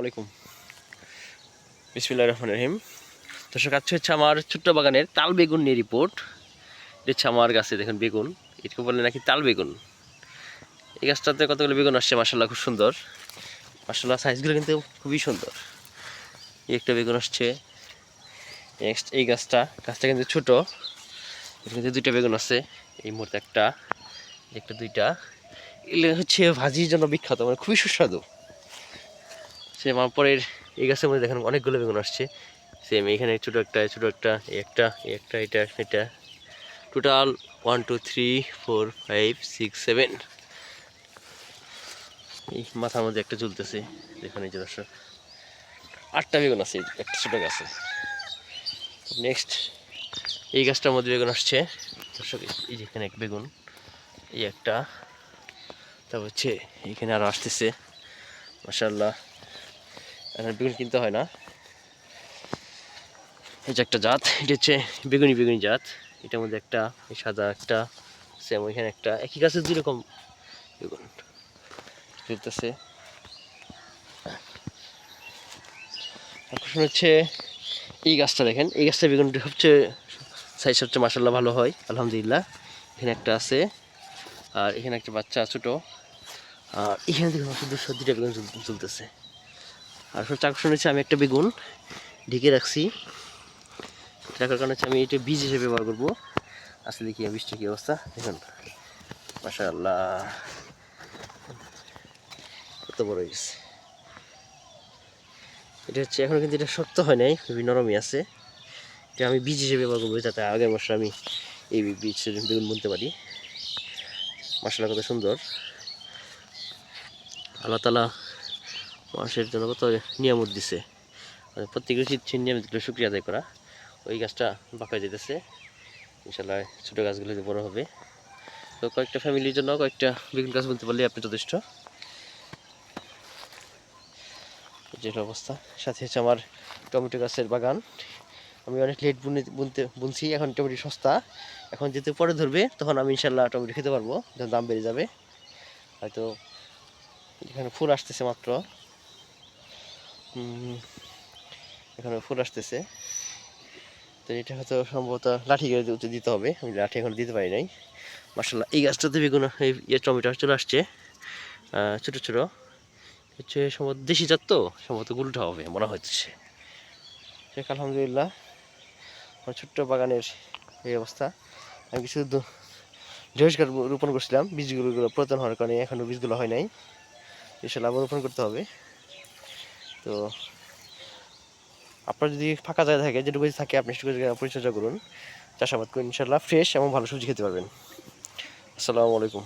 আলাইকুম। বিসমিল্লাহ রহমান রহিম। দর্শক, আজকে হচ্ছে আমার ছোট্ট বাগানের তাল বেগুন নিয়ে রিপোর্ট এটা আমার গাছে, দেখুন বেগুন। এটাকে বলে নাকি তাল বেগুন? এই গাছটাতে কতগুলো বেগুন আসছে মাসাল্লাহ খুব সুন্দর। মাসাল্লাহ সাইজগুলো কিন্তু খুবই সুন্দর। এই একটা বেগুন আসছে। নেক্সট এই গাছটা গাছটা কিন্তু ছোটো। কিন্তু দুইটা বেগুন আছে। এই মুহূর্তে একটা একটা দুইটা। এগুলো হচ্ছে ভাজির জন্য বিখ্যাত মানে খুবই সুস্বাদু। সে আমার এই গাছের মধ্যে দেখেন অনেকগুলো বেগুন আসছে। সেম এখানে ছোটো একটা ছোটো একটা একটা একটা, এটা এটা। Total one two three four five six seven এই মাথার মধ্যে একটা ঝুলতেছে। দেখুন এই যে দর্শক, আটটা বেগুন আছে, একটা ছোটো গাছে। নেক্সট এই গাছটার মধ্যে বেগুন আসছে। দর্শক, এই যে এখানে এক বেগুন, এই একটা। তারপর হচ্ছে, এখানে আরও আসতেছে। মাসাল্লাহ এখন বেগুন কিনতে হয় না। এই যে একটা জাত এটা হচ্ছে বেগুনি বেগুনি জাত। এটার মধ্যে একটা এই সাদা একটা সেম ওইখানে একটা একই গাছের দুই রকম বেগুন। চলতেছে আকর্ষণ হচ্ছে এই গাছটা দেখেন। এই গাছটা বেগুনটা সবচেয়ে সাইজ সবচেয়ে মাসাল্লাহ ভালো হয় আলহামদুলিল্লাহ। এখানে একটা আছে আর এখানে একটা বাচ্চা ছোটো। আর এখানে দেখুন শুধু দুইটা বেগুন ঝুলতেছে আর আকর্ষণ হচ্ছে আমি একটা বেগুন ঢেকে রাখছি। রাখার কারণে হচ্ছে আমি এটা বীজ হিসেবে ব্যবহার করব। আসলে দেখি বীজটা কী অবস্থা? দেখুন। মাসা কত বড় গেছে এটা হচ্ছে, এখন কিন্তু এটা শক্ত হয় নাই, খুবই নরমই আছে। এটা আমি বীজ হিসেবে ব্যবহার করব, যাতে আগের বছর আমি এই বীজ, বেগুন বুনতে পারি। মশলা কত সুন্দর। আল্লাহ তালা মানুষের জন্য কত নিয়ামত দিছে। মানে প্রত্যেকের উচিত সেই নিয়ামতগুলো শুক্রিয়া আদায় করা। ওই গাছটা বাঁকা যেতেছে ইনশাল্লাহ ছোটো গাছগুলো বড় হবে। তো কয়েকটা ফ্যামিলির জন্য কয়েকটা বেগুন গাছ বলতে পারলে আপনি যথেষ্ট। যে অবস্থা। সাথে হচ্ছে আমার টমেটো গাছের বাগান। আমি অনেক লেট বুনে বুনতে বুনছি, এখন টমেটো সস্তা। এখন যেতে পরে ধরবে, তখন আমি ইনশাল্লাহ টমেটো খেতে পারব। যখন দাম বেড়ে যাবে। হয়তো এখানে ফুল আসতেছে মাত্র। এখানে ফুল আসতেছে। তো এটা হয়তো সম্ভবত লাঠি গেড়ে দিতে- হবে। আমি লাঠি এখন দিতে পারি নাই। মার্শাল্লাহ এই গাছটাতে বেগুন এই ইয়ে টমেটো চলে আসছে ছোটো ছোটো। হচ্ছে সম্ভবত দেশি জাত তো, সম্ভবত গুলটা হবে মনে হচ্ছে। শেখ আলহামদুলিল্লাহ, আমার ছোট্ট বাগানের এই অবস্থা। আমি কিছু দ- গাছ রোপণ করছিলাম। বীজগুলো গুলো পুরাতন হওয়ার কারণে এখনও বীজগুলো হয় নাই। ইনশাল্লাহ আবার রোপণ করতে হবে। তো আপনার যদি ফাঁকা জায়গা থাকে, যেটুকু যদি থাকে, আপনি সেটুকু পরিচর্যা করুন। চাষাবাদ করুন ইনশাল্লাহ ফ্রেশ এবং ভালো সবজি খেতে পারবেন। আসসালামু আলাইকুম।